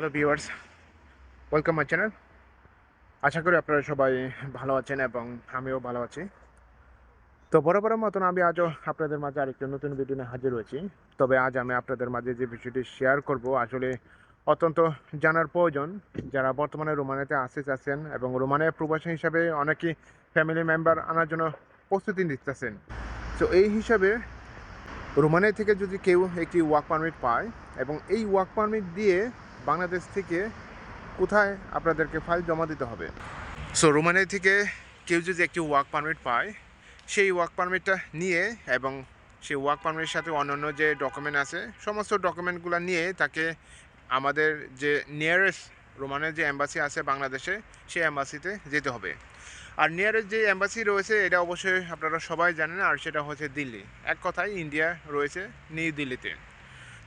Hello viewers welcome my channel আশা করি আপনারা সবাই ভালো আছেন এবং আমিও ভালো আছি। তো বরাবরের মতন আমি আজও আপনাদের মাঝে আরেকটি নতুন ভিডিও নিয়ে হাজির হয়েছি। তবে আজ আমি আপনাদের মাঝে যে বিষয়টি শেয়ার করব, আসলে অত্যন্ত জানার প্রয়োজন। যারা বর্তমানে রোমানিয়াতে আসতে চাচ্ছেন এবং রোমানিয়া প্রবাসী হিসাবে অনেকেই ফ্যামিলি মেম্বার আনার জন্য প্রস্তুতি নিতেছেন। তো এই হিসাবে রোমানিয়া থেকে যদি কেউ একটি ওয়ার্ক পারমিট পায় এবং এই ওয়ার্ক পারমিট দিয়ে বাংলাদেশ থেকে কোথায় আপনাদেরকে ফাইল জমা দিতে হবে? সো রোমানিয়া থেকে কেউ যদি একটি ওয়ার্ক পারমিট পায়, সেই ওয়ার্ক পারমিটটা নিয়ে এবং সেই ওয়ার্ক পারমিটের সাথে অন্যান্য যে ডকুমেন্ট আছে, সমস্ত ডকুমেন্টগুলো নিয়ে তাকে আমাদের যে নিয়ারেস্ট রোমানের যে অ্যাম্বাসি আছে বাংলাদেশে, সেই অ্যাম্বাসিতে যেতে হবে। আর নিয়ারেস্ট যে অ্যাম্বাসি রয়েছে, এটা অবশ্যই আপনারা সবাই জানেন, আর সেটা হচ্ছে দিল্লি। এক কথায় ইন্ডিয়া রয়েছে নিউ দিল্লিতে।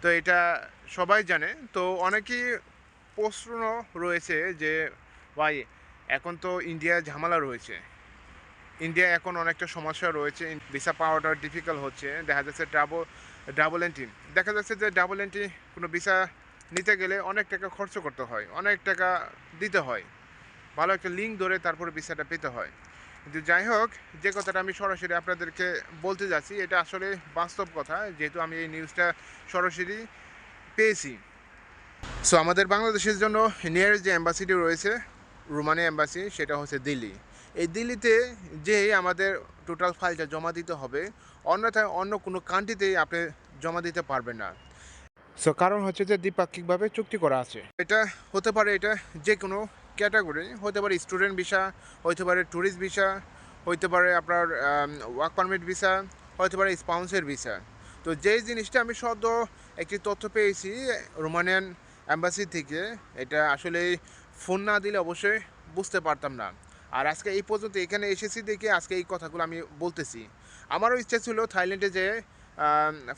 তো এটা সবাই জানে। তো অনেকেই প্রশ্ন রয়েছে যে, ভাই, এখন তো ইন্ডিয়া ঝামেলা রয়েছে। ইন্ডিয়া এখন অনেকটা সমস্যা রয়েছে। ভিসা পাওয়াটা ডিফিকাল্ট হচ্ছে। দেখা যাচ্ছে ডাবল ডাবল এন্ট্রি দেখা যাচ্ছে যে ডাবল এন্ট্রি কোনো ভিসা নিতে গেলে অনেক টাকা খরচ করতে হয়। অনেক টাকা দিতে হয়। ভালো একটা লিঙ্ক ধরে তারপরে ভিসাটা পেতে হয়। কিন্তু যাই হোক, যে কথাটা আমি সরাসরি আপনাদেরকে বলতে যাচ্ছি, এটা আসলে বাস্তব কথা, যেহেতু আমি এই নিউজটা সরাসরি পেয়েছি। সো আমাদের বাংলাদেশের জন্য নিয়ার যে অ্যাম্বাসিটি রয়েছে, রোমানিয়া অ্যাম্বাসি সেটা হচ্ছে দিল্লি। এই দিল্লিতে যে আমাদের টোটাল ফাইলটা জমা দিতে হবে, অন্যথায় অন্য কোনো কান্ট্রিতেই আপনি জমা দিতে পারবেন না। সো কারণ হচ্ছে যে দ্বিপাক্ষিকভাবে চুক্তি করা আছে। এটা হতে পারে এটা যে কোনো ক্যাটাগরি হতে পারে স্টুডেন্ট ভিসা হতে পারে ট্যুরিস্ট ভিসা হতে পারে আপনার ওয়ার্ক পারমিট ভিসা হতে পারে স্পাউন্সের ভিসা। তো যেই জিনিসটা আমি সদ্য একটি তথ্য পেয়েছি, রোমানিয়ান অ্যাম্বাসি থেকে, এটা আসলে ফোন না দিলে অবশ্যই বুঝতে পারতাম না। আর আজকে এই পর্যন্ত এখানে এসেছি দেখে আজকে এই কথাগুলো আমি বলতেছি। আমারও ইচ্ছা ছিল থাইল্যান্ডে যে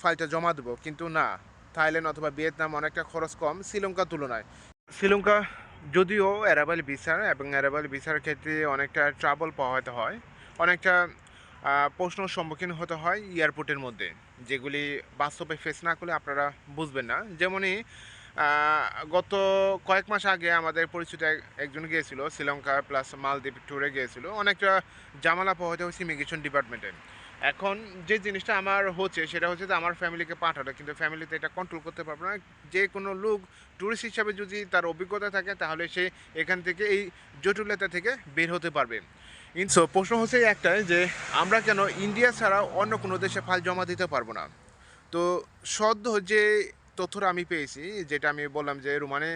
ফাইলটা জমা দেবো, কিন্তু না। থাইল্যান্ড অথবা ভিয়েতনাম অনেকটা খরচ কম, শ্রীলঙ্কার তুলনায়। শ্রীলঙ্কা যদিও অ্যারাবেল ভিসা এবং অ্যারাবেল ভিসার ক্ষেত্রে অনেকটা ট্রাবল পাওয়াতে হয় অনেকটা আহ, প্রশ্নের সম্মুখীন হতে হয় এয়ারপোর্টের মধ্যে যেগুলি বাস্তবে ফেস না করলে আপনারা বুঝবেন না। যেমনই গত কয়েক মাস আগে আমাদের পরিচিত একজন গিয়েছিল শ্রীলঙ্কা প্লাস মালদ্বীপ ট্যুরে গিয়েছিল। অনেকটা জামালা পোহাতে হচ্ছে ইমিগ্রেশন ডিপার্টমেন্টে এখন যে জিনিসটা আমার হচ্ছে, সেটা হচ্ছে যে আমার ফ্যামিলিকে পাঠানো। কিন্তু ফ্যামিলিতে এটা কন্ট্রোল করতে পারব না। যে কোনো লোক ট্যুরিস্ট হিসাবে যদি তার অভিজ্ঞতা থাকে, তাহলে সে এখান থেকে এই জটিলতা থেকে বের হতে পারবে। সো প্রশ্ন হচ্ছে একটাই যে, আমরা কেন ইন্ডিয়া ছাড়া অন্য কোনো দেশে ফাইল জমা দিতে পারব না? তো সদ্য যে তথ্যটা আমি পেয়েছি, যেটা আমি বললাম যে রোমানে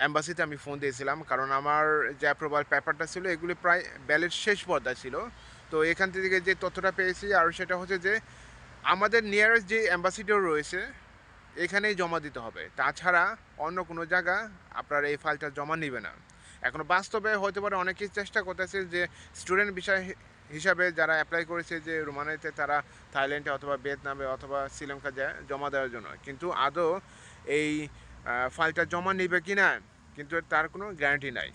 অ্যাম্বাসিতে আমি ফোন দিয়েছিলাম, কারণ আমার যে অ্যাপ্রুভাল পেপারটা ছিল, এগুলি প্রায় ব্যালেট শেষ পর্যায়ে ছিল। তো এখান থেকে যে তথ্যটা পেয়েছি, আর সেটা হচ্ছে যে আমাদের নিয়ারেস্ট যে অ্যাম্বাসিডর রয়েছে, এখানেই জমা দিতে হবে। তাছাড়া অন্য কোনো জায়গা আপনার এই ফাইলটা জমা নেবে না। এখন বাস্তবে হতে পারে অনেকেই চেষ্টা করতেছে যে স্টুডেন্ট বিষয় হিসাবে যারা অ্যাপ্লাই করেছে যে রোমানিতে তারা থাইল্যান্ডে অথবা ভিয়েতনামে অথবা শ্রীলঙ্কা যায় জমা দেওয়ার জন্য। কিন্তু আদৌ এই ফাইলটা জমা নেবে কি না কিন্তু তার কোনো গ্যারান্টি নাই।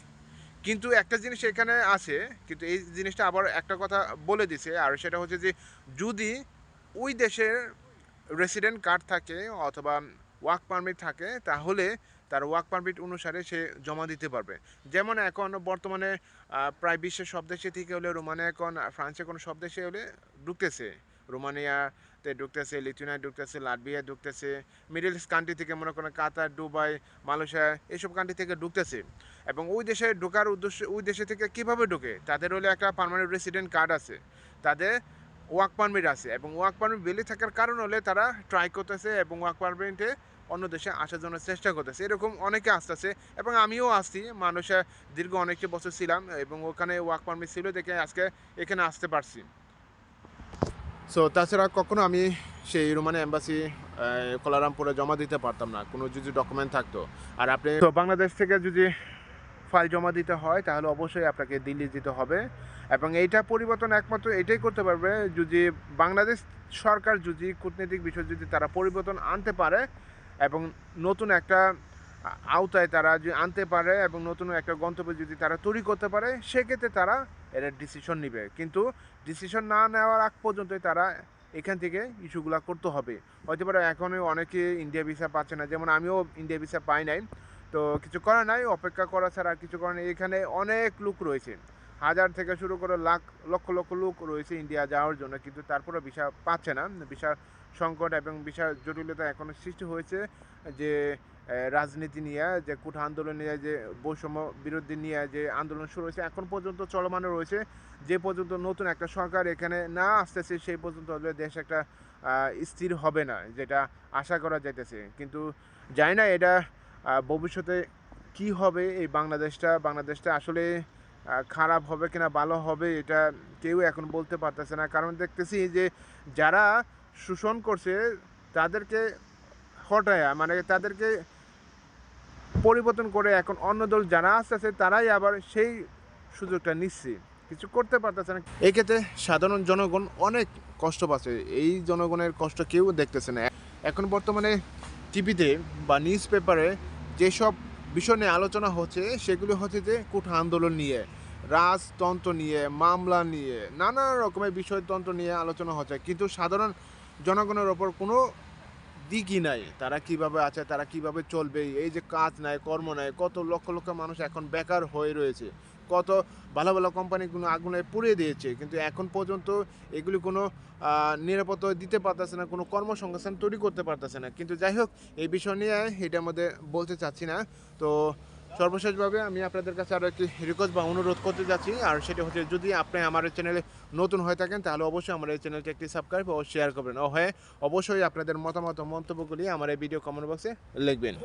কিন্তু একটা জিনিস এখানে আছে, কিন্তু এই জিনিসটা আবার একটা কথা বলে দিছে, আর সেটা হচ্ছে যে যদি ওই দেশের রেসিডেন্ট কার্ড থাকে অথবা ওয়ার্ক পারমিট থাকে, তাহলে তার ওয়ার্ক পারমিট অনুসারে সে জমা দিতে পারবে। যেমন এখন বর্তমানে প্রায় বিশ্বের সব দেশে থেকে হলে রোমানিয়া এখন ফ্রান্সে কোনো সব দেশে হলে ঢুকতেছে। রোমানিয়াতে ঢুকতেছে লিথুনিয়া ঢুকতেছে লাটভিয়া ঢুকতেছে, মিডল ইস্ট কান্ট্রি থেকে মনে করেন কাতার, দুবাই, মালয়েশিয়া এইসব কান্ট্রি থেকে ঢুকতেছে। এবং ওই দেশে ঢোকার উদ্দেশ্যে, ওই দেশে থেকে কীভাবে ঢোকে? তাদের হলে একটা পার্মানেন্ট রেসিডেন্ট কার্ড আছে। তাদের ওয়ার্ক পারমিট আছে এবং ওয়ার্ক পারমিট বেলে থাকার কারণ হলে তারা ট্রাই করতেছে এবং ওয়ার্ক পারমিটে অন্য দেশে আসার জন্য চেষ্টা করতেছে। এরকম অনেকে আসতেছে এবং আমিও আসছি। মানুষে দীর্ঘ অনেকটি বছর ছিলাম এবং ওখানে ওয়ার্ক পারমিট ছিল দেখে আজকে এখানে আসতে পারছি। সো তাছাড়া কখনো আমি সেই রোমানে অ্যাম্বাসি কোলারামপুরে জমা দিতে পারতাম না। কোনো যদি ডকুমেন্ট থাকতো। আর আপনি তো বাংলাদেশ থেকে যদি ফাইল জমা দিতে হয়, তাহলে অবশ্যই আপনাকে দিল্লি যেতে হবে। এবং এইটা পরিবর্তন একমাত্র এটাই করতে পারবে, যদি বাংলাদেশ সরকার যদি, কূটনৈতিক বিষয় যদি তারা পরিবর্তন আনতে পারে, এবং নতুন একটা আওতায় তারা যদি আনতে পারে, এবং নতুন একটা গন্তব্য যদি তারা তৈরি করতে পারে, সেক্ষেত্রে তারা এর ডিসিশন নেবে। কিন্তু ডিসিশন না নেওয়ার আগ পর্যন্তই তারা এখান থেকে ইস্যুগুলো করতে হবে। হয়তো পারে এখনও অনেকে ইন্ডিয়া ভিসা পাচ্ছে না। যেমন আমিও ইন্ডিয়া ভিসা পাই নাই। তো কিছু করার নাই, অপেক্ষা করা ছাড়া কিছু করার নেই। এখানে অনেক লোক রয়েছে। হাজার থেকে শুরু করে লাখ, লক্ষ লক্ষ লোক রয়েছে ইন্ডিয়া যাওয়ার জন্য। কিন্তু তারপরে ভিসা পাচ্ছে না। ভিসা সংকট এবং ভিসা জটিলতা এখনও সৃষ্টি হয়েছে যে রাজনীতি নিয়ে, যে কুঠা আন্দোলন নিয়ে, যে বৈষম্য বিরোধী নিয়ে যে আন্দোলন শুরু হয়েছে, এখন পর্যন্ত চলমান রয়েছে। যে পর্যন্ত নতুন একটা সরকার এখানে না আসতেছে, সেই পর্যন্ত দেশ একটা স্থির হবে না, যেটা আশা করা যাইতেছে। কিন্তু জানি না এটা ভবিষ্যতে কি হবে, এই বাংলাদেশটা বাংলাদেশটা আসলে খারাপ হবে কিনা, ভালো হবে, এটা কেউ এখন বলতে পারতেছে না। কারণ দেখতেছি যে যারা শোষণ করছে, তাদেরকে হটায় মানে তাদেরকে পরিবর্তন করে এখন অন্য দল যারা আসতেছে তারাই আবার সেই সুযোগটা নিচ্ছে। কিছু করতে পারতেছে না। এক্ষেত্রে সাধারণ জনগণ অনেক কষ্ট পাচ্ছে। এই জনগণের কষ্ট কেউ দেখতেছে না। এখন বর্তমানে টিভিতে বা নিউজ পেপারে যেসব বিষয় নিয়ে আলোচনা হচ্ছে, সেগুলো হচ্ছে যে কোঠা আন্দোলন নিয়ে, রাজতন্ত্র নিয়ে, মামলা নিয়ে, নানা রকমের বিষয়তন্ত্র নিয়ে আলোচনা হচ্ছে। কিন্তু সাধারণ জনগণের ওপর কোনো দিকই নাই, তারা কীভাবে আছে, তারা কীভাবে চলবে, এই যে কাজ নাই, কর্ম নাই, কত লক্ষ লক্ষ মানুষ এখন বেকার হয়ে রয়েছে, কত ভালো ভালো কোম্পানিগুলো আগুনে পুড়িয়ে দিয়েছে, কিন্তু এখন পর্যন্ত এগুলি কোনো নিরাপত্তা দিতে পারতেছে না, কোনো কর্মসংস্থান তৈরি করতে পারতেছে না, কিন্তু যাই হোক, এই বিষয় নিয়ে এটার মধ্যে বলতে চাচ্ছি না, তো সর্বশেষভাবে আমি আপনাদের কাছে আরও একটি রিকোয়েস্ট বা অনুরোধ করতে যাচ্ছি, আর সেটা হচ্ছে যদি আপনি আমার এই চ্যানেলে নতুন হয়ে থাকেন, তাহলে অবশ্যই আমার এই চ্যানেলটি একটি সাবস্ক্রাইব ও শেয়ার করবেন। ও হ্যাঁ অবশ্যই আপনাদের মতামত মন্তব্যগুলি আমার এই ভিডিও কমেন্ট বক্সে লিখবেন।